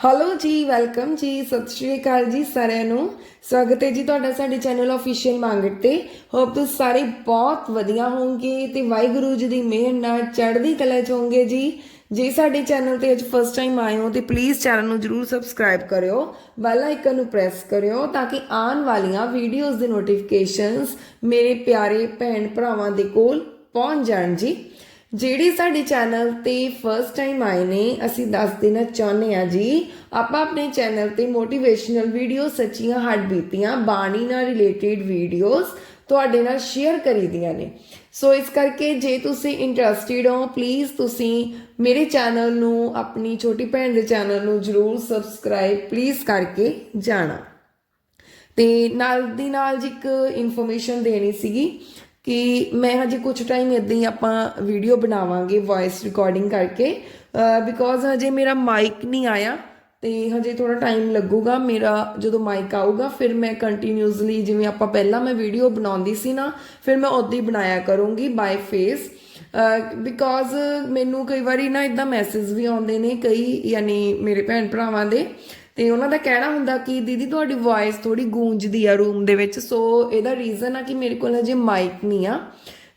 Hello ਜੀ welcome ਜੀ, ਸਤਿ ਸ਼੍ਰੀ ਅਕਾਲ ਜੀ ਸਾਰਿਆਂ ਨੂੰ। ਸਵਾਗਤ ਹੈ ਜੀ ਤੁਹਾਡਾ ਸਾਡੇ ਚੈਨਲ ਅਫੀਸ਼ੀਅਲ ਮੰਗਟ ਤੇ। ਹੋਪ ਤੁਸੀਂ ਸਾਰੇ ਬਹੁਤ ਵਧੀਆ ਹੋਵੋਗੇ ਤੇ ਵਾਹਿਗੁਰੂ ਜੀ ਦੀ ਮਿਹਰ ਨਾਲ ਚੜ੍ਹਦੀ ਕਲਾ ਚ ਹੋਵੋਗੇ ਜੀ। ਜੇ ਸਾਡੇ ਚੈਨਲ ਤੇ ਅੱਜ ਫਸਟ ਟਾਈਮ ਆਏ ਹੋ ਤੇ ਪਲੀਜ਼ ਚੈਨਲ ਨੂੰ ਜਰੂਰ ਸਬਸਕ੍ਰਾਈਬ ਕਰਿਓ। ਬੈਲ ਆਈਕਨ ਨੂੰ ਪ੍ਰੈਸ ਕਰਿਓ ਤਾਂ ਕਿ ਆਉਣ ਵਾਲੀਆਂ ਵੀਡੀਓਜ਼ ਦੇ ਨੋਟੀਫਿਕੇਸ਼ਨਸ ਮੇਰੇ ਪਿਆਰੇ ਭੈਣ ਭਰਾਵਾਂ ਦੇ ਕੋਲ ਪਹੁੰਚ ਜਾਣ ਜੀ। ਜਿਹੜੇ ਸਾਡੇ ਚੈਨਲ ਤੇ ਫਰਸਟ ਟਾਈਮ ਆਏ ਨੇ, ਅਸੀਂ ਦੱਸ ਦੇਣਾ ਚਾਹੁੰਦੇ ਆ ਜੀ, ਆਪਾਂ ਆਪਣੇ ਚੈਨਲ ਤੇ ਮੋਟੀਵੇਸ਼ਨਲ ਵੀਡੀਓ ਸੱਚੀਆਂ ਹੱਡ ਬੀਤੀਆਂ, ਬਾਣੀ ਨਾਲ ਰਿਲੇਟਡ ਵੀਡੀਓਜ਼ ਤੁਹਾਡੇ ਨਾਲ ਸ਼ੇਅਰ ਕਰੀਦੀਆਂ ਨੇ। ਸੋ ਇਸ ਕਰਕੇ ਜੇ ਤੁਸੀਂ ਇੰਟਰਸਟਿਡ ਹੋ ਪਲੀਜ਼ ਤੁਸੀਂ ਮੇਰੇ ਚੈਨਲ ਨੂੰ, ਆਪਣੀ ਛੋਟੀ ਭੈਣ ਦੇ ਚੈਨਲ ਨੂੰ ਜਰੂਰ ਸਬਸਕ੍ਰਾਈਬ ਪਲੀਜ਼ ਕਰਕੇ ਜਾਣਾ। ਤੇ ਨਾਲ ਦੀ ਨਾਲ ਜੀ ਇੱਕ ਇਨਫੋਰਮੇਸ਼ਨ ਦੇਣੀ ਸੀਗੀ ਕਿ ਮੈਂ ਹਜੇ ਕੁਝ ਟਾਈਮ ਇਦਾਂ ਹੀ ਆਪਾਂ ਵੀਡੀਓ ਬਣਾਵਾਂਗੇ ਵੌਇਸ ਰਿਕਾਰਡਿੰਗ ਕਰਕੇ। ਬਿਕੋਜ਼ ਹਜੇ ਮੇਰਾ ਮਾਈਕ ਨਹੀਂ ਆਇਆ ਤੇ ਹਜੇ ਥੋੜਾ ਟਾਈਮ ਲੱਗੂਗਾ, ਮੇਰਾ ਜਦੋਂ ਮਾਈਕ ਆਊਗਾ, ਫਿਰ ਮੈਂ ਕੰਟੀਨਿਊਸਲੀ ਜਿਵੇਂ ਆਪਾਂ ਪਹਿਲਾਂ ਮੈਂ ਵੀਡੀਓ ਬਣਾਉਂਦੀ ਸੀ ਨਾ, ਫਿਰ ਮੈਂ ਉਦਾਂ ਹੀ ਬਣਾਇਆ ਕਰੂੰਗੀ ਬਾਈ ਫੇਸ ਬਿਕੋਜ਼ ਮੈਨੂੰ ਕਈ ਵਾਰੀ ਨਾ ਇਦਾਂ ਮੈਸੇਜ ਵੀ ਆਉਂਦੇ ਨੇ ਕਈ, ਯਾਨੀ ਮੇਰੇ ਭੈਣ ਭਰਾਵਾਂ ਦੇ ਤੇ ਉਹਨਾਂ ਦਾ ਕਹਿਣਾ ਹੁੰਦਾ ਕਿ ਦੀਦੀ ਤੁਹਾਡੀ ਵੌਇਸ ਥੋੜੀ ਗੂੰਜਦੀ ਆ ਰੂਮ ਦੇ ਵਿੱਚ ਸੋ ਇਹਦਾ ਰੀਜ਼ਨ ਆ ਕਿ ਮੇਰੇ ਕੋਲ ਹਜੇ ਮਾਈਕ ਨਹੀਂ ਆ।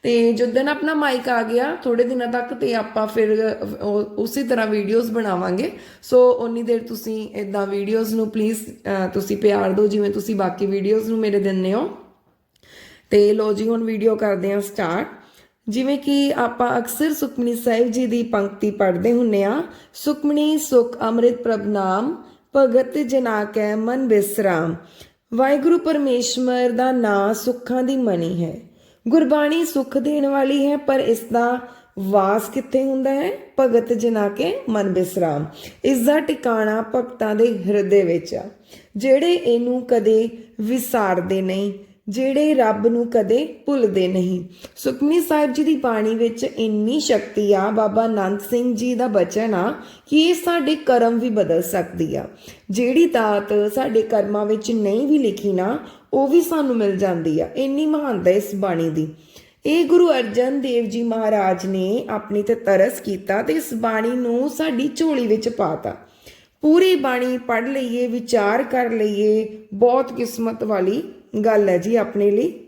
ਤੇ ਜਦੋਂ ਆਪਣਾ ਮਾਈਕ ਆ ਗਿਆ ਥੋੜੇ ਦਿਨਾਂ ਤੱਕ ਤੇ ਆਪਾਂ ਫਿਰ ਉਸੇ ਤਰ੍ਹਾਂ ਵੀਡੀਓਜ਼ ਬਣਾਵਾਂਗੇ। ਸੋ ਉਨੀ ਦੇਰ ਤੁਸੀਂ ਇਦਾਂ ਵੀਡੀਓਜ਼ ਨੂੰ ਪਲੀਜ਼ ਤੁਸੀਂ ਪਿਆਰ ਦਿਓ, ਜਿਵੇਂ ਤੁਸੀਂ ਬਾਕੀ ਵੀਡੀਓਜ਼ ਨੂੰ ਮੇਰੇ ਦਿੰਦੇ ਹੋ। ਤੇ ਲੋ ਜੀ, ਹੁਣ ਵੀਡੀਓ ਕਰਦੇ ਹਾਂ ਸਟਾਰਟ ਜਿਵੇਂ ਕਿ ਆਪਾਂ ਅਕਸਰ ਸੁਖਮਨੀ ਸਾਹਿਬ ਜੀ ਦੀ ਪੰਕਤੀ ਪੜ੍ਹਦੇ ਹੁੰਨੇ ਆ, ਸੁਖਮਨੀ ਸੁਖ ਅੰਮ੍ਰਿਤ ਪ੍ਰਭ ਨਾਮ ਭਗਤ ਜਨਾ ਕੈ ਮਨ ਬਿਸਰਾਮ। ਵਾਹਿਗੁਰੂ ਪਰਮੇਸ਼ਵਰ ਦਾ ਨਾਂ ਸੁੱਖਾਂ ਦੀ ਮਣੀ ਹੈ। ਗੁਰਬਾਣੀ ਸੁੱਖ ਦੇਣ ਵਾਲੀ ਹੈ, ਪਰ ਇਸ ਦਾ ਵਾਸ ਕਿੱਥੇ ਹੁੰਦਾ ਹੈ? ਭਗਤ ਜਨਾ ਕੇ ਮਨ ਬਿਸਰਾਮ। ਇਸ ਦਾ ਟਿਕਾਣਾ ਭਗਤਾਂ ਦੇ ਹਿਰਦੇ ਵਿੱਚ ਆ, ਜਿਹੜੇ ਇਹਨੂੰ ਕਦੇ ਵਿਸਾਰਦੇ ਨਹੀਂ। ਜਿਹੜੇ ਰੱਬ ਨੂੰ ਕਦੇ ਭੁੱਲਦੇ ਨਹੀਂ। ਸੁਖਮਨੀ ਸਾਹਿਬ ਜੀ ਦੀ ਬਾਣੀ ਵਿੱਚ ਇੰਨੀ ਸ਼ਕਤੀ ਆ, ਬਾਬਾ ਨੰਦ ਸਿੰਘ ਜੀ ਦਾ ਬਚਨ ਆ, ਕਿ ਇਹ ਸਾਡੇ ਕਰਮ ਵੀ ਬਦਲ ਸਕਦੀ ਆ। ਜਿਹੜੀ ਦਾਤ ਸਾਡੇ ਕਰਮਾਂ ਵਿੱਚ ਨਹੀਂ ਵੀ ਲਿਖੀ ਨਾ, ਉਹ ਵੀ ਸਾਨੂੰ ਮਿਲ ਜਾਂਦੀ ਆ। ਇੰਨੀ ਮਹਾਨਤਾ ਇਸ ਬਾਣੀ ਦੀ। ਇਹ ਗੁਰੂ ਅਰਜਨ ਦੇਵ ਜੀ ਮਹਾਰਾਜ ਨੇ ਆਪਣੀ ਤੇ ਤਰਸ ਕੀਤਾ ਤੇ ਇਸ ਬਾਣੀ ਨੂੰ ਸਾਡੀ ਝੋਲੀ ਵਿੱਚ ਪਾਤਾ। ਪੂਰੀ ਬਾਣੀ ਪੜ੍ਹ ਲਈਏ, ਵਿਚਾਰ ਕਰ ਲਈਏ, ਬਹੁਤ ਕਿਸਮਤ ਵਾਲੀ ਗੱਲ ਹੈ ਜੀ ਆਪਣੇ ਲਈ।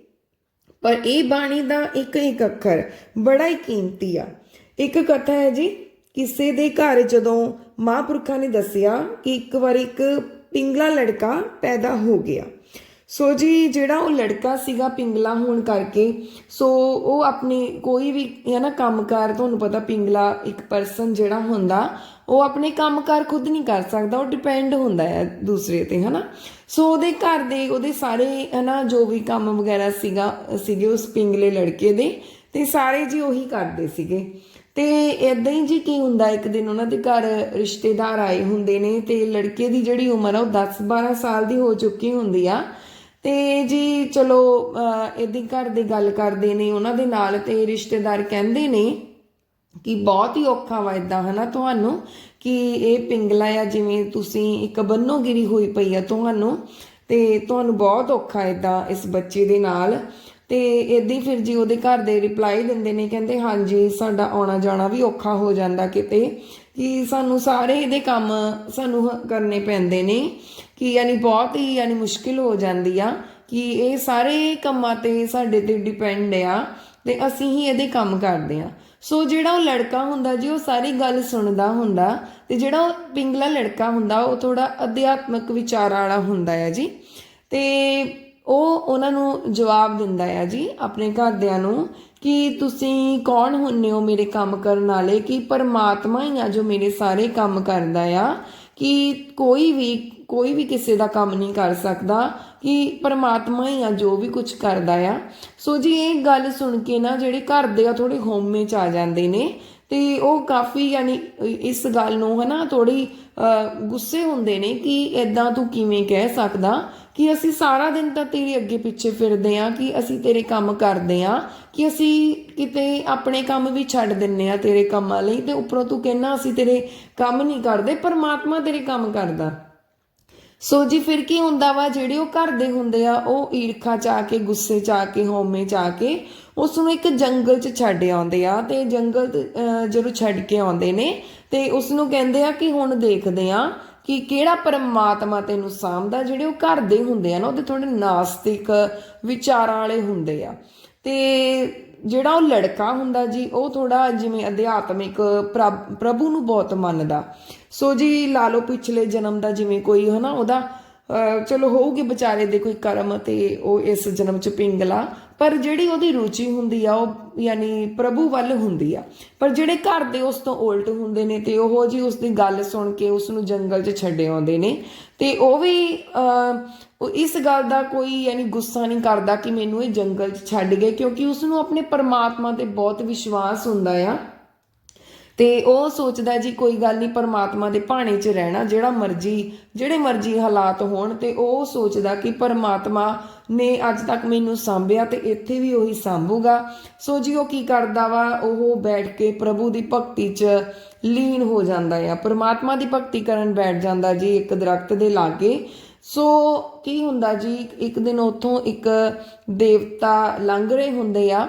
ਪਰ ਇਹ ਬਾਣੀ ਦਾ ਇੱਕ ਇੱਕ ਅੱਖਰ ਬੜਾ ਹੀ ਕੀਮਤੀ ਆ। ਇੱਕ ਕਥਾ ਹੈ ਜੀ, ਕਿਸੇ ਦੇ ਘਰ ਜਦੋਂ ਮਹਾਂਪੁਰਖਾਂ ਨੇ ਦੱਸਿਆ ਕਿ ਇੱਕ ਵਾਰ ਇੱਕ ਪਿੰਗਲਾ ਲੜਕਾ ਪੈਦਾ ਹੋ ਗਿਆ ਸੋ ਜੀ, ਜਿਹੜਾ ਉਹ ਲੜਕਾ ਸੀਗਾ ਪਿੰਗਲਾ ਹੋਣ ਕਰਕੇ ਸੋ ਉਹ ਆਪਣੇ ਕੋਈ ਵੀ ਹੈ ਨਾ ਕੰਮਕਾਰ, ਤੁਹਾਨੂੰ ਪਤਾ ਪਿੰਗਲਾ ਇੱਕ ਪਰਸਨ ਜਿਹੜਾ ਹੁੰਦਾ, ਉਹ ਆਪਣੇ ਕੰਮਕਾਰ ਖੁਦ ਨਹੀਂ ਕਰ ਸਕਦਾ, ਉਹ ਡਿਪੈਂਡ ਹੁੰਦਾ ਹੈ ਦੂਸਰੇ ਤੇ, ਹਨਾ? ਸੋ ਉਹਦੇ ਘਰ ਦੇ, ਉਹਦੇ ਸਾਰੇ, ਹਨਾ, ਜੋ ਵੀ ਕੰਮ ਵਗੈਰਾ ਸੀਗਾ, ਸੀਗੇ ਉਸ ਪਿੰਗਲੇ ਲੜਕੇ ਦੇ, ਤੇ ਸਾਰੇ ਜੀ ਉਹੀ ਕਰਦੇ ਸੀਗੇ। ਤੇ ਇਦਾਂ ਹੀ ਜੀ ਕੀ ਹੁੰਦਾ, ਇੱਕ ਦਿਨ ਉਹਨਾਂ ਦੇ ਘਰ ਰਿਸ਼ਤੇਦਾਰ ਆਏ ਹੁੰਦੇ ਨੇ, ਤੇ ਲੜਕੇ ਦੀ ਜਿਹੜੀ ਉਮਰ ਆ, ਉਹ 10 12 ਸਾਲ ਦੀ ਹੋ ਚੁੱਕੀ ਹੁੰਦੀ ਆ। ਤੇ ਜੀ, ਚਲੋ ਇਹਦੀ ਘਰ ਦੀ ਗੱਲ ਕਰਦੇ ਨੇ, ਉਹਨਾਂ ਦੇ ਨਾਲ ਤੇ ਰਿਸ਼ਤੇਦਾਰ ਕਹਿੰਦੇ ਨੇ ਕਿ ਬਹੁਤ ਹੀ ਔਖਾ ਵਾ ਇਦਾਂ ਹਨਾ ਤੁਹਾਨੂੰ ਕਿ ਇਹ ਪਿੰਗਲਾ ਆ, ਜਿਵੇਂ ਤੁਸੀਂ ਇੱਕ ਬੰਨੋਗਿਰੀ ਹੋਈ ਪਈ ਆ ਤੁਹਾਨੂੰ ਤੇ ਤੁਹਾਨੂੰ ਬਹੁਤ ਔਖਾ ਇਦਾਂ ਇਸ ਬੱਚੇ ਦੇ ਨਾਲ। ਤੇ ਇਦਾਂ ਫਿਰ ਜੀ ਉਹਦੇ ਘਰ ਦੇ ਰਿਪਲਾਈ ਦਿੰਦੇ ਨੇ, ਕਹਿੰਦੇ, ਹਾਂਜੀ, ਸਾਡਾ ਆਉਣਾ ਜਾਣਾ ਵੀ ਔਖਾ ਹੋ ਜਾਂਦਾ ਕਿਤੇ। ਕਿ ਸਾਨੂੰ ਸਾਰੇ ਇਹਦੇ ਕੰਮ ਸਾਨੂੰ ਕਰਨੇ ਪੈਂਦੇ ਨੇ, ਕਿ ਯਾਨੀ ਬਹੁਤ ਹੀ ਯਾਨੀ ਮੁਸ਼ਕਿਲ ਹੋ ਜਾਂਦੀ ਆ, ਕਿ ਇਹ ਸਾਰੇ ਕੰਮਾਂ ਤੇ ਸਾਡੇ ਤੇ ਡਿਪੈਂਡ ਆ ਤੇ ਅਸੀਂ ਹੀ ਇਹਦੇ ਕੰਮ ਕਰਦੇ ਆ। ਸੋ ਜਿਹੜਾ ਉਹ ਲੜਕਾ ਹੁੰਦਾ ਜੀ, ਉਹ ਸਾਰੀ ਗੱਲ ਸੁਣਦਾ ਹੁੰਦਾ ਤੇ ਜਿਹੜਾ ਉਹ ਪਿੰਗਲਾ ਲੜਕਾ ਹੁੰਦਾ, ਉਹ ਥੋੜਾ ਅਧਿਆਤਮਿਕ ਵਿਚਾਰਾਂ ਵਾਲਾ ਹੁੰਦਾ ਆ ਜੀ। ਤੇ ਉਹ ਉਹਨਾਂ ਨੂੰ ਜਵਾਬ ਦਿੰਦਾ ਆ ਜੀ ਆਪਣੇ ਘਰਦਿਆਂ ਨੂੰ ਕਿ ਤੁਸੀਂ ਕੌਣ ਹੁੰਨੇ ਹੋ ਮੇਰੇ ਕੰਮ ਕਰਨ ਵਾਲੇ? ਕਿ ਪਰਮਾਤਮਾ ਹੀ ਆ ਜੋ ਮੇਰੇ ਸਾਰੇ ਕੰਮ ਕਰਦਾ ਆ। ਕਿ ਕੋਈ ਵੀ ਕੋਈ ਵੀ ਕਿਸੇ ਦਾ ਕੰਮ ਨਹੀਂ ਕਰ ਸਕਦਾ। ਕਿ ਪਰਮਾਤਮਾ ਹੀ ਆ ਜੋ ਵੀ ਕੁਝ ਕਰਦਾ ਆ। ਸੋ ਜੀ ਇਹ ਗੱਲ ਸੁਣ ਕੇ ਨਾ ਜਿਹੜੇ ਘਰ ਦੇ ਆ ਥੋੜੇ ਹੋਮੇ ਚ ਆ ਜਾਂਦੇ ਨੇ। ਤੇ ਉਹ ਕਾਫੀ ਯਾਨੀ ਇਸ ਗੱਲ ਨੂੰ ਹਨਾ ਥੋੜੀ ਗੁੱਸੇ ਹੁੰਦੇ ਨੇ ਕਿ ਇਦਾਂ ਤੂੰ ਕਿਵੇਂ ਕਹਿ ਸਕਦਾ ਕਿ ਅਸੀਂ ਸਾਰਾ ਦਿਨ ਤਾਂ ਤੇਰੇ ਅੱਗੇ ਪਿੱਛੇ ਫਿਰਦੇ ਆ ਕਿ ਅਸੀਂ ਤੇਰੇ ਕੰਮ ਕਰਦੇ ਆ ਕਿ ਅਸੀਂ ਕਿਤੇ ਆਪਣੇ ਕੰਮ ਵੀ ਛੱਡ ਦਿੰਨੇ ਆ ਤੇਰੇ ਕੰਮਾਂ ਲਈ ਤੇ ਉੱਪਰੋਂ ਤੂੰ ਕਹਿਣਾ ਅਸੀਂ ਤੇਰੇ ਕੰਮ ਨਹੀਂ ਕਰਦੇ, ਪਰਮਾਤਮਾ ਤੇਰੇ ਕੰਮ ਕਰਦਾ। ਸੋ ਜੀ ਫਿਰ ਕੀ ਹੁੰਦਾ ਵਾ ਜਿਹੜੇ ਉਹ ਘਰ ਦੇ ਹੁੰਦੇ ਆ ਉਹ ਈਰਖਾ ਚ ਆ ਕੇ ਗੁੱਸੇ ਚ ਆ ਕੇ ਹਉਮੈ ਚ ਆ ਕੇ ਉਸ ਨੂੰ ਇੱਕ ਜੰਗਲ ਚ ਛੱਡ ਆਉਂਦੇ ਆ ਤੇ ਜੰਗਲ ਅਹ, ਜਦੋਂ ਛੱਡ ਕੇ ਆਉਂਦੇ ਨੇ ਤੇ ਉਸ ਨੂੰ ਕਹਿੰਦੇ ਆ ਕਿ ਹੁਣ ਦੇਖਦੇ ਆ ਕਿ ਕਿਹੜਾ ਪਰਮਾਤਮਾ ਤੈਨੂੰ ਸਾਂਭਦਾ ਜਿਹੜੇ ਉਹ ਘਰ ਦੇ ਹੁੰਦੇ ਆ ਨਾ ਉਹਦੇ ਥੋੜੇ ਨਾਸਤਿਕ ਵਿਚਾਰਾਂ ਵਾਲੇ ਹੁੰਦੇ ਆ। ਤੇ ਜਿਹੜਾ ਉਹ ਲੜਕਾ ਹੁੰਦਾ ਜੀ, ਉਹ ਥੋੜਾ ਜਿਵੇਂ ਅਧਿਆਤਮਿਕ ਪ੍ਰਭ- ਪ੍ਰਭੂ ਨੂੰ ਬਹੁਤ ਮੰਨਦਾ। ਸੋ ਜੀ, ਲਾ ਲਓ ਪਿਛਲੇ ਜਨਮ ਦਾ ਜਿਵੇਂ ਕੋਈ, ਹਨਾ, ਉਹਦਾ ਚਲੋ ਹੋਊਗੀ ਵਿਚਾਰੇ ਦੇ ਕੋਈ ਕਰਮ ਤੇ ਉਹ ਇਸ ਜਨਮ ਚ ਪਿੰਗਲਾ, ਪਰ ਜਿਹੜੀ ਉਹਦੀ ਰੁਚੀ ਹੁੰਦੀ ਆ, ਉਹ ਯਾਨੀ ਪ੍ਰਭੂ ਵੱਲ ਹੁੰਦੀ ਆ। ਪਰ ਜਿਹੜੇ ਘਰ ਦੇ ਉਸ ਤੋਂ ਉਲਟ ਹੁੰਦੇ ਨੇ ਤੇ ਉਹ ਜੀ ਉਸ ਦੀ ਗੱਲ ਸੁਣ ਕੇ ਉਸ ਨੂੰ ਜੰਗਲ 'ਚ ਛੱਡੇ ਆਉਂਦੇ ਨੇ, ਤੇ ਉਹ ਵੀ ਉਹ ਇਸ ਗੱਲ ਦਾ ਕੋਈ ਯਾਨੀ ਗੁੱਸਾ ਨਹੀਂ ਕਰਦਾ ਕਿ ਮੈਨੂੰ ਇਹ ਜੰਗਲ 'ਚ ਛੱਡ ਗਏ, ਕਿਉਂਕਿ ਉਸ ਨੂੰ ਆਪਣੇ ਪਰਮਾਤਮਾ ਤੇ ਬਹੁਤ ਵਿਸ਼ਵਾਸ ਹੁੰਦਾ ਆ। ਤੇ ਉਹ ਸੋਚਦਾ ਜੀ, ਕੋਈ ਗੱਲ ਨਹੀਂ, ਪਰਮਾਤਮਾ ਦੇ ਭਾਣੇ 'ਚ ਰਹਿਣਾ, ਜਿਹੜਾ ਮਰਜ਼ੀ, ਜਿਹੜੇ ਮਰਜ਼ੀ ਹਾਲਾਤ ਹੋਣ, ਤੇ ਉਹ ਸੋਚਦਾ ਕਿ ਪਰਮਾਤਮਾ ਨੇ ਅੱਜ ਤੱਕ ਮੈਨੂੰ ਸਾਂਭਿਆ ਤੇ ਇੱਥੇ ਵੀ ਉਹੀ ਸਾਂਭੂਗਾ। ਸੋ ਜੀ, ਉਹ ਕੀ ਕਰਦਾ ਵਾ? ਉਹ ਬੈਠ ਕੇ ਪ੍ਰਭੂ ਦੀ ਭਗਤੀ 'ਚ ਲੀਨ ਹੋ ਜਾਂਦਾ ਆ। ਪਰਮਾਤਮਾ ਦੀ ਭਗਤੀ ਕਰਨ ਬੈਠ ਜਾਂਦਾ ਜੀ, ਇੱਕ ਦਰਖਤ ਦੇ ਲਾਗੇ। ਸੋ ਕੀ ਹੁੰਦਾ ਜੀ, ਇੱਕ ਦਿਨ ਉੱਥੋਂ ਇੱਕ ਦੇਵਤਾ ਲੰਘ ਰਹੇ ਹੁੰਦੇ ਆ।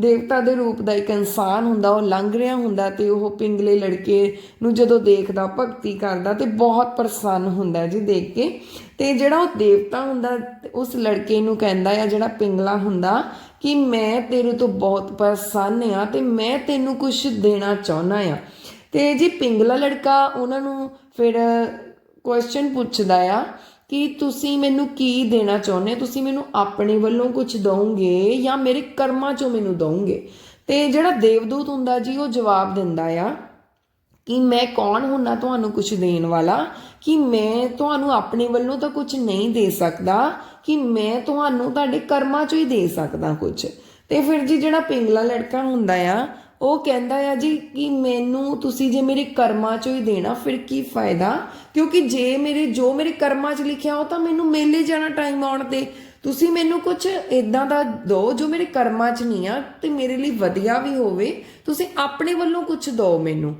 ਦੇਵਤਾ ਦੇ ਰੂਪ ਦਾ ਇੱਕ ਇਨਸਾਨ ਹੁੰਦਾ, ਉਹ ਲੰਘ ਰਿਹਾ ਹੁੰਦਾ ਤੇ ਉਹ ਪਿੰਗਲੇ ਲੜਕੇ ਨੂੰ ਜਦੋਂ ਦੇਖਦਾ, ਭਗਤੀ ਕਰਦਾ ਤੇ ਬਹੁਤ ਪ੍ਰਸੰਨ ਹੁੰਦਾ ਜੀ ਦੇਖ ਕੇ। ਤੇ ਜਿਹੜਾ ਉਹ ਦੇਵਤਾ ਹੁੰਦਾ, ਉਸ ਲੜਕੇ ਨੂੰ ਕਹਿੰਦਾ ਆ, ਜਿਹੜਾ ਪਿੰਗਲਾ ਹੁੰਦਾ ਕਿ ਮੈਂ ਤੇਰੇ ਤੋਂ ਬਹੁਤ ਪ੍ਰਸੰਨ ਆ ਤੇ ਮੈਂ ਤੈਨੂੰ ਕੁਝ ਦੇਣਾ ਚਾਹੁੰਦਾ ਆ। ਤੇ ਜੀ ਪਿੰਗਲਾ ਲੜਕਾ ਉਹਨਾਂ ਨੂੰ ਫਿਰ ਕੁਐਸਚਨ ਪੁੱਛਦਾ ਆ ਕਿ ਤੁਸੀਂ ਮੈਨੂੰ ਕੀ ਦੇਣਾ ਚਾਹੁੰਦੇ? ਹੋ ਤੁਸੀਂ ਮੈਨੂੰ ਆਪਣੇ ਵੱਲੋਂ ਕੁਝ ਦਵੋਗੇ ਜਾਂ ਮੇਰੇ ਕਰਮਾਂ ਚੋਂ ਮੈਨੂੰ ਦਵੋਗੇ ਤੇ ਜਿਹੜਾ ਦੇਵਦੂਤ ਹੁੰਦਾ ਜੀ, ਉਹ ਜਵਾਬ ਦਿੰਦਾ ਆ ਕਿ ਮੈਂ ਕੌਣ ਹੁੰਨਾ ਤੁਹਾਨੂੰ ਕੁਝ ਦੇਣ ਵਾਲਾ? ਕਿ ਮੈਂ ਤੁਹਾਨੂੰ ਆਪਣੇ ਵੱਲੋਂ ਤਾਂ ਕੁਝ ਨਹੀਂ ਦੇ ਸਕਦਾ, ਕਿ ਮੈਂ ਤੁਹਾਨੂੰ ਤੁਹਾਡੇ ਕਰਮਾਂ ਚੋਂ ਹੀ ਦੇ ਸਕਦਾ ਕੁਝ ਤੇ ਫਿਰ ਜੀ ਜਿਹੜਾ ਪਿੰਗਲਾ ਲੜਕਾ ਹੁੰਦਾ ਆ ਉਹ ਕਹਿੰਦਾ ਆ ਜੀ ਕਿ ਮੈਨੂੰ ਤੁਸੀਂ ਜੇ ਮੇਰੇ ਕਰਮਾਂ ਚੋਂ ਹੀ ਦੇਣਾ, ਫਿਰ ਕੀ ਫਾਇਦਾ? ਕਿਉਂਕਿ ਜੇ ਮੇਰੇ, ਜੋ ਮੇਰੇ ਕਰਮਾਂ 'ਚ ਲਿਖਿਆ ਉਹ ਤਾਂ ਮੈਨੂੰ ਮੇਲੇ ਜਾਣਾ ਟਾਈਮ ਆਉਣ ਤੇ। ਤੁਸੀਂ ਮੈਨੂੰ ਕੁਝ ਇਦਾਂ ਦਾ ਦਿਓ ਜੋ ਮੇਰੇ ਕਰਮਾਂ 'ਚ ਨਹੀਂ ਆ, ਤੇ ਮੇਰੇ ਲਈ ਵਧੀਆ ਵੀ ਹੋਵੇ, ਤੁਸੀਂ ਆਪਣੇ ਵੱਲੋਂ ਕੁਝ ਦਿਓ ਮੈਨੂੰ।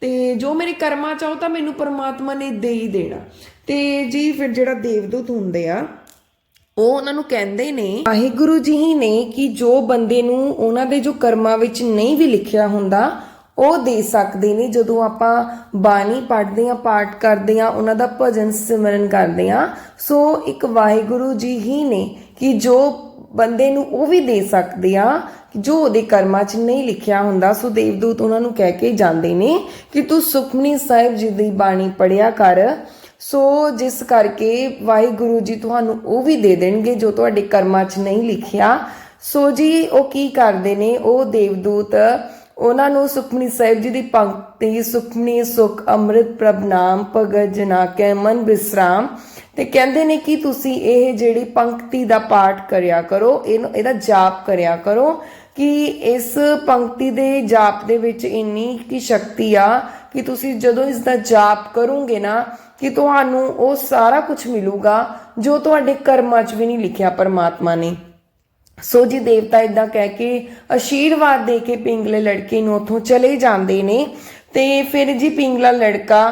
ਤੇ ਜੋ ਮੇਰੇ ਕਰਮਾਂ 'ਚ ਆ ਤਾਂ ਮੈਨੂੰ ਪਰਮਾਤਮਾ ਨੇ ਦੇ ਹੀ ਦੇਣਾ। ਤੇ ਜੀ ਫਿਰ ਜਿਹੜਾ ਦੇਵਦੂਤ ਹੁੰਦੇ ਆ ਉਹ ਉਹਨਾਂ ਨੂੰ ਕਹਿੰਦੇ ਨੇ, ਵਾਹਿਗੁਰੂ ਜੀ ਹੀ ਨੇ ਕਿ ਜੋ ਬੰਦੇ ਨੂੰ ਉਹਨਾਂ ਦੇ ਜੋ ਕਰਮਾਂ ਵਿੱਚ ਨਹੀਂ ਵੀ ਲਿਖਿਆ ਹੁੰਦਾ, ਉਹ ਦੇ ਸਕਦੇ ਨੇ। ਜਦੋਂ ਆਪਾਂ ਬਾਣੀ ਪੜ੍ਹਦੇ ਆ ਪਾਠ ਕਰਦੇ ਆ ਉਹਨਾਂ ਦਾ ਭਜਨ ਸਿਮਰਨ ਕਰਦੇ ਆ ਸੋ ਇੱਕ ਵਾਹਿਗੁਰੂ ਜੀ ਹੀ ਨੇ ਕਿ ਜੋ ਬੰਦੇ ਨੂੰ ਉਹ ਵੀ ਦੇ ਸਕਦੇ ਆ ਜੋ ਉਹਦੇ ਕਰਮਾਂ 'ਚ ਨਹੀਂ ਲਿਖਿਆ ਹੁੰਦਾ। ਸੋ ਦੇਵਦੂਤ ਉਹਨਾਂ ਨੂੰ ਕਹਿ ਕੇ ਜਾਂਦੇ ਨੇ ਕਿ ਤੂੰ ਸੁਖਮਨੀ ਸਾਹਿਬ ਜੀ ਦੀ ਬਾਣੀ ਪੜਿਆ ਕਰ। ਸੋ ਜਿਸ ਕਰਕੇ ਵਾਹਿਗੁਰੂ ਜੀ ਤੁਹਾਨੂੰ ਉਹ ਵੀ ਦੇ ਦੇਣਗੇ ਜੋ ਤੁਹਾਡੇ ਕਰਮਾਂ 'ਚ ਨਹੀਂ ਲਿਖਿਆ। ਸੋ ਜੀ, ਉਹ ਕੀ ਕਰਦੇ ਨੇ? ਉਹ ਦੇਵਦੂਤ ਉਹਨਾਂ ਨੂੰ ਸੁਖਮਨੀ ਸਾਹਿਬ ਜੀ ਦੀ ਪੰਕਤੀ, ਸੁਖਮਨੀ ਸੁਖ ਅੰਮ੍ਰਿਤ ਪ੍ਰਭ ਨਾਮ ਭਗਤ ਜਨਾ ਕੈ ਮਨ ਵਿਸਰਾਮ ਤੇ ਕਹਿੰਦੇ ਨੇ ਕਿ ਤੁਸੀਂ ਇਹ ਜਿਹੜੀ ਪੰਕਤੀ ਦਾ ਪਾਠ ਕਰਿਆ ਕਰੋ, ਇਹਨੂੰ, ਇਹਦਾ ਜਾਪ ਕਰਿਆ ਕਰੋ ਕਿ ਇਸ ਪੰਕਤੀ ਦੇ ਜਾਪ ਦੇ ਵਿੱਚ ਇੰਨੀ ਕੀ ਸ਼ਕਤੀ ਆ ਕਿ ਤੁਸੀਂ ਜਦੋਂ ਇਸ ਦਾ ਜਾਪ ਕਰੋਗੇ ਨਾ, ਕਿ ਤੁਹਾਨੂੰ ਉਹ ਸਾਰਾ ਕੁਝ ਮਿਲੂਗਾ ਜੋ ਤੁਹਾਡੇ ਕਰਮਾਂ 'ਚ ਵੀ ਨਹੀਂ ਲਿਖਿਆ ਪਰਮਾਤਮਾ ਨੇ। ਸੋ ਜੀ ਦੇਵਤਾ ਇਦਾਂ ਕਹਿ ਕੇ ਆਸ਼ੀਰਵਾਦ ਦੇ ਕੇ ਪਿੰਗਲੇ ਲੜਕੇ ਨੂੰ ਉੱਥੋਂ ਚਲੇ ਜਾਂਦੇ ਨੇ ਤੇ ਫਿਰ ਜੀ ਪਿੰਗਲਾ ਲੜਕਾ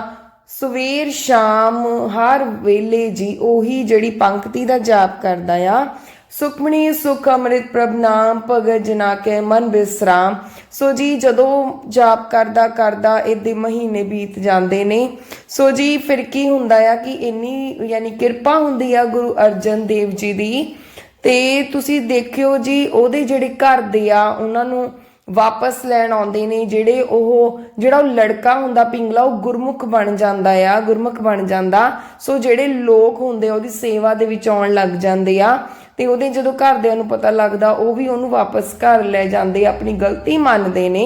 ਸਵੇਰ ਸ਼ਾਮ ਹਰ ਵੇਲੇ ਜੀ ਉਹੀ ਜਿਹੜੀ ਪੰਕਤੀ ਦਾ ਜਾਪ ਕਰਦਾ ਆ ਸੁਖਮਣੀ ਸੁਖ ਅੰਮ੍ਰਿਤ ਪ੍ਰਭ ਨਾਮ ਭਗਤ ਜਨਾ ਕੇ ਮਨ ਬਿਸਰਾਮ। ਸੋ ਜੀ, ਜਦੋਂ ਜਾਪ ਕਰਦਾ ਕਰਦਾ ਇਹਦੇ ਮਹੀਨੇ ਬੀਤ ਜਾਂਦੇ ਨੇ। ਸੋ ਜੀ, ਫਿਰ ਕੀ ਹੁੰਦਾ ਆ ਕਿ ਇੰਨੀ ਯਾਨੀ ਕਿਰਪਾ ਹੁੰਦੀ ਆ ਗੁਰੂ ਅਰਜਨ ਦੇਵ ਜੀ ਦੀ। ਤੇ ਤੁਸੀਂ ਦੇਖਿਓ ਜੀ, ਉਹਦੇ ਜਿਹੜੇ ਘਰ ਦੇ ਆ, ਉਹਨਾਂ ਨੂੰ ਵਾਪਸ ਲੈਣ ਆਉਂਦੇ ਨੇ, ਜਿਹੜੇ ਉਹ, ਜਿਹੜਾ ਉਹ ਲੜਕਾ ਹੁੰਦਾ ਪਿੰਗਲਾ, ਉਹ ਗੁਰਮੁਖ ਬਣ ਜਾਂਦਾ ਆ, ਗੁਰਮੁਖ ਬਣ ਜਾਂਦਾ। ਸੋ ਜਿਹੜੇ ਲੋਕ ਹੁੰਦੇ ਆ, ਉਹਦੀ ਸੇਵਾ ਦੇ ਵਿੱਚ ਆਉਣ ਲੱਗ ਜਾਂਦੇ ਆ। ਤੇ ਉਹਦੇ ਜਦੋਂ ਘਰਦਿਆਂ ਨੂੰ ਪਤਾ ਲੱਗਦਾ, ਉਹ ਵੀ ਉਹਨੂੰ ਵਾਪਸ ਘਰ ਲੈ ਜਾਂਦੇ, ਆਪਣੀ ਗਲਤੀ ਮੰਨਦੇ ਨੇ।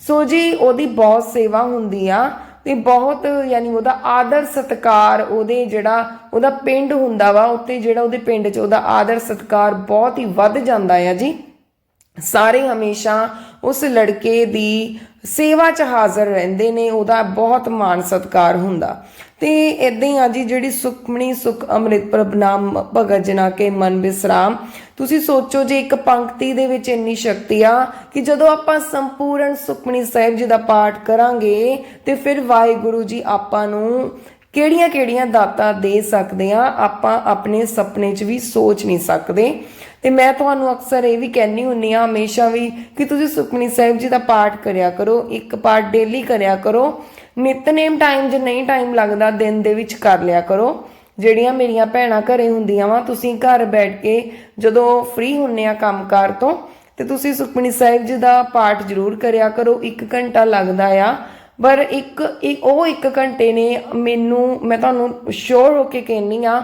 ਸੋ ਜੀ, ਉਹਦੀ ਬਹੁਤ ਸੇਵਾ ਹੁੰਦੀ ਆ ਤੇ ਬਹੁਤ, ਯਾਨੀ ਉਹਦਾ ਆਦਰ ਸਤਕਾਰ ਉਹਦੇ ਜਿਹੜਾ ਉਹਦਾ ਪਿੰਡ ਹੁੰਦਾ ਵਾ ਉੱਤੇ ਜਿਹੜਾ ਉਹਦੇ ਪਿੰਡ 'ਚ ਉਹਦਾ ਆਦਰ ਸਤਕਾਰ ਬਹੁਤ ਹੀ ਵੱਧ ਜਾਂਦਾ ਆ ਜੀ। ਸਾਰੇ ਹਮੇਸ਼ਾ ਉਸ ਲੜਕੇ ਦੀ ਸੇਵਾ 'ਚ ਹਾਜ਼ਰ ਰਹਿੰਦੇ ਨੇ, ਉਹਦਾ ਬਹੁਤ ਮਾਣ ਸਤਕਾਰ ਹੁੰਦਾ। ਤੇ ਇਦਾਂ ਹੀ ਆ ਜੀ ਜਿਹੜੀ ਸੁਖਮਣੀ ਸੁਖ ਅੰਮ੍ਰਿਤ ਪ੍ਰਭਨਾਮ ਭਗਤ ਜਨਾ ਕੇ ਮਨ ਵਿਸਰਾਮ ਤੁਸੀਂ ਸੋਚੋ ਜੇ ਇੱਕ ਪੰਕਤੀ ਦੇ ਵਿੱਚ ਇੰਨੀ ਸ਼ਕਤੀ ਆ ਕਿ ਜਦੋਂ ਆਪਾਂ ਸੰਪੂਰਨ ਸੁਖਮਣੀ ਸਾਹਿਬ ਜੀ ਦਾ ਪਾਠ ਕਰਾਂਗੇ ਤੇ ਫਿਰ ਵਾਹਿਗੁਰੂ ਜੀ ਆਪਾਂ ਨੂੰ ਕਿਹੜੀਆਂ ਕਿਹੜੀਆਂ ਦਾਤਾਂ ਦੇ ਸਕਦੇ ਆ, ਆਪਾਂ ਆਪਣੇ ਸੁਪਨੇ 'ਚ ਵੀ ਸੋਚ ਨਹੀਂ ਸਕਦੇ। ਤੇ ਮੈਂ ਤੁਹਾਨੂੰ ਅਕਸਰ ਇਹ ਵੀ ਕਹਿੰਨੀ ਹੁੰਨੀ ਆ ਹਮੇਸ਼ਾ ਵੀ ਕਿ ਤੁਸੀਂ ਸੁਖਮਨੀ ਸਾਹਿਬ ਜੀ ਦਾ ਪਾਠ ਕਰਿਆ ਕਰੋ, ਇੱਕ ਪਾਠ ਡੇਲੀ ਕਰਿਆ ਕਰੋ। ਨਿਤਨੇਮ ਟਾਈਮ ਜੇ ਨਹੀਂ ਟਾਈਮ ਲੱਗਦਾ, ਦਿਨ ਦੇ ਵਿੱਚ ਕਰ ਲਿਆ ਕਰੋ। ਜਿਹੜੀਆਂ ਮੇਰੀਆਂ ਭੈਣਾਂ ਘਰੇ ਹੁੰਦੀਆਂ ਵਾ, ਤੁਸੀਂ ਘਰ ਬੈਠ ਕੇ ਜਦੋਂ ਫ੍ਰੀ ਹੁੰਨੇ ਆ ਕੰਮਕਾਰ ਤੋਂ, ਤੇ ਤੁਸੀਂ ਸੁਖਮਨੀ ਸਾਹਿਬ ਜੀ ਦਾ ਪਾਠ ਜ਼ਰੂਰ ਕਰਿਆ ਕਰੋ। 1 ਘੰਟਾ ਲੱਗਦਾ ਆ, ਪਰ ਇੱਕ ਉਹ 1 ਘੰਟੇ ਨੇ ਮੈਨੂੰ, ਮੈਂ ਤੁਹਾਨੂੰ ਸ਼ੋਰ ਹੋ ਕੇ ਕਹਿੰਨੀ ਆ,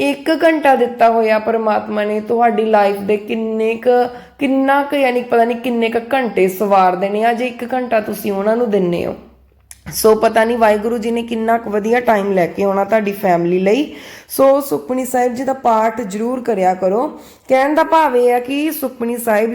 ਇੱਕ ਘੰਟਾ ਦਿੱਤਾ ਹੋਇਆ ਪਰਮਾਤਮਾ ਨੇ ਤੁਹਾਡੀ ਲਾਈਫ ਦੇ ਕਿੰਨੇ ਕ, ਕਿੰਨਾ ਕ, ਯਾਨੀ ਪਤਾ ਨਹੀਂ ਕਿੰਨੇ ਕ ਘੰਟੇ ਸਵਾਰ ਦੇਣੇ ਆ। ਜੇ ਇੱਕ ਘੰਟਾ ਤੁਸੀਂ ਉਹਨਾਂ ਨੂੰ ਦਿੰਨੇ ਹੋ। ਸੋ ਪਤਾ ਨਹੀਂ ਵਾਹਿਗੁਰੂ ਜੀ ਨੇ ਕਿੰਨਾ ਕੁ ਵਧੀਆ ਟਾਈਮ ਲੈ ਕੇ ਆਉਣਾ ਤੁਹਾਡੀ ਫੈਮਿਲੀ ਲਈ। ਸੋ ਸੁਖਮਨੀ ਸਾਹਿਬ ਜੀ ਦਾ ਪਾਠ ਜ਼ਰੂਰ ਕਰਿਆ ਕਰੋ। ਕਹਿਣ ਦਾ ਭਾਵ ਇਹ ਆ ਕਿ ਸੁਖਮਨੀ ਸਾਹਿਬ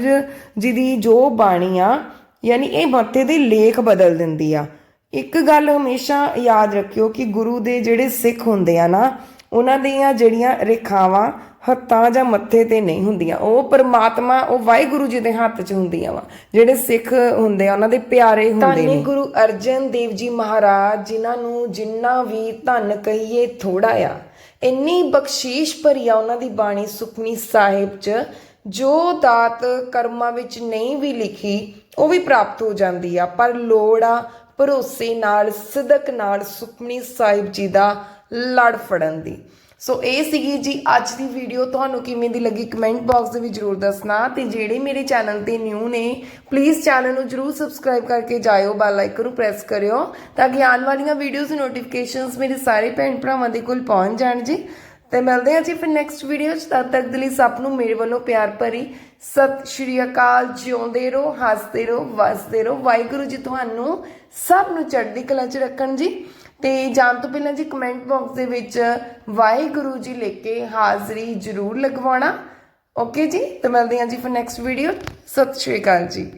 ਜੀ ਦੀ ਜੋ ਬਾਣੀ ਆ, ਯਾਨੀ ਇਹ ਮੱਥੇ ਦੇ ਲੇਖ ਬਦਲ ਦਿੰਦੀ ਆ। ਇੱਕ ਗੱਲ ਹਮੇਸ਼ਾ ਯਾਦ ਰੱਖਿਓ ਕਿ ਗੁਰੂ ਦੇ ਜਿਹੜੇ ਸਿੱਖ ਹੁੰਦੇ ਆ ਨਾ, ਉਹਨਾਂ ਦੀਆਂ ਜਿਹੜੀਆਂ ਰੇਖਾਵਾਂ ਹੱਥਾਂ ਜਾਂ ਮੱਥੇ ਤੇ ਨਹੀਂ ਹੁੰਦੀਆਂ। ਉਹ ਪਰਮਾਤਮਾ, ਉਹ ਵਾਹਿਗੁਰੂ ਜੀ ਦੇ ਹੱਥ 'ਚ ਹੁੰਦੀਆਂ ਵਾ। ਜਿਹੜੇ ਸਿੱਖ ਹੁੰਦੇ ਆ, ਉਹਨਾਂ ਦੇ ਪਿਆਰੇ ਹੁੰਦੇ ਨੇ। ਗੁਰੂ ਅਰਜਨ ਦੇਵ ਜੀ ਮਹਾਰਾਜ, ਜਿਨ੍ਹਾਂ ਨੂੰ ਜਿੰਨਾ ਵੀ ਧਨ ਕਹੀਏ ਥੋੜਾ ਆ, ਇੰਨੀ ਬਖਸ਼ੀਸ਼ ਭਰੀ ਆ ਉਹਨਾਂ ਦੀ ਬਾਣੀ ਸੁਖਮਨੀ ਸਾਹਿਬ 'ਚ, ਜੋ ਦਾਤ ਕਰਮਾਂ ਵਿੱਚ ਨਹੀਂ ਵੀ ਲਿਖੀ, ਉਹ ਵੀ ਪ੍ਰਾਪਤ ਹੋ ਜਾਂਦੀ ਆ। ਪਰ ਲੋੜ ਆ ਭਰੋਸੇ ਨਾਲ, ਸਦਕ ਨਾਲ ਸੁਖਮਨੀ ਸਾਹਿਬ ਜੀ ਦਾ ਲੜ ਫੜਨ ਦੀ। ਸੋ ਇਹ ਸੀਗੀ ਜੀ ਅੱਜ ਦੀ ਵੀਡੀਓ ਤੁਹਾਨੂੰ ਕਿਵੇਂ ਦੀ ਲੱਗੀ ਕਮੈਂਟ ਬਾਕਸ ਦੇ ਵਿੱਚ ਜਰੂਰ ਦੱਸਣਾ। ਤੇ ਜਿਹੜੇ ਮੇਰੇ ਚੈਨਲ ਤੇ ਨਿਊ ਨੇ ਪਲੀਜ਼ ਚੈਨਲ ਨੂੰ ਜਰੂਰ ਸਬਸਕ੍ਰਾਈਬ ਕਰਕੇ ਜਾਇਓ। ਬੈਲ ਆਈਕਨ ਨੂੰ ਪ੍ਰੈਸ ਕਰਿਓ ਤਾਂ ਕਿ ਆਉਣ ਵਾਲੀਆਂ ਵੀਡੀਓਜ਼ ਦੀ ਨੋਟੀਫਿਕੇਸ਼ਨਸ ਮੇਰੇ ਸਾਰੇ ਭੈਣ ਭਰਾਵਾਂ ਦੇ ਕੋਲ ਪਹੁੰਚ ਜਾਣ ਜੀ। ਤੇ ਮਿਲਦੇ ਹਾਂ ਜੀ ਫਿਰ ਨੈਕਸਟ ਵੀਡੀਓ 'ਚ। ਤਦ ਤੱਕ ਦੇ ਲਈ ਸਭ ਨੂੰ ਮੇਰੇ ਵੱਲੋਂ ਪਿਆਰ ਭਰੀ ਸਤਿ ਸ਼੍ਰੀ ਅਕਾਲ। ਜਿਉਂਦੇ ਰਹੋ, ਹੱਸਦੇ ਰਹੋ, ਵਸਦੇ ਰਹੋ। ਵਾਹਿਗੁਰੂ ਜੀ ਤੁਹਾਨੂੰ ਸਭ ਨੂੰ ਚੜ੍ਹਦੀ ਕਲਾ 'ਚ ਰੱਖਣ ਜੀ। ਤੇ ਜਾਣ ਤੋਂ ਪਹਿਲਾਂ ਜੀ ਕਮੈਂਟ ਬਾਕਸ ਦੇ ਵਿੱਚ ਵਾਹਿਗੁਰੂ ਜੀ ਲਿਖ ਕੇ ਹਾਜ਼ਰੀ ਜ਼ਰੂਰ ਲਗਵਾਉਣਾ। ਓਕੇ ਜੀ, ਤੇ ਮਿਲਦੇ ਹਾਂ ਜੀ ਫਿਰ ਨੈਕਸਟ ਵੀਡੀਓ ਸਤਿ ਸ਼੍ਰੀ ਅਕਾਲ ਜੀ।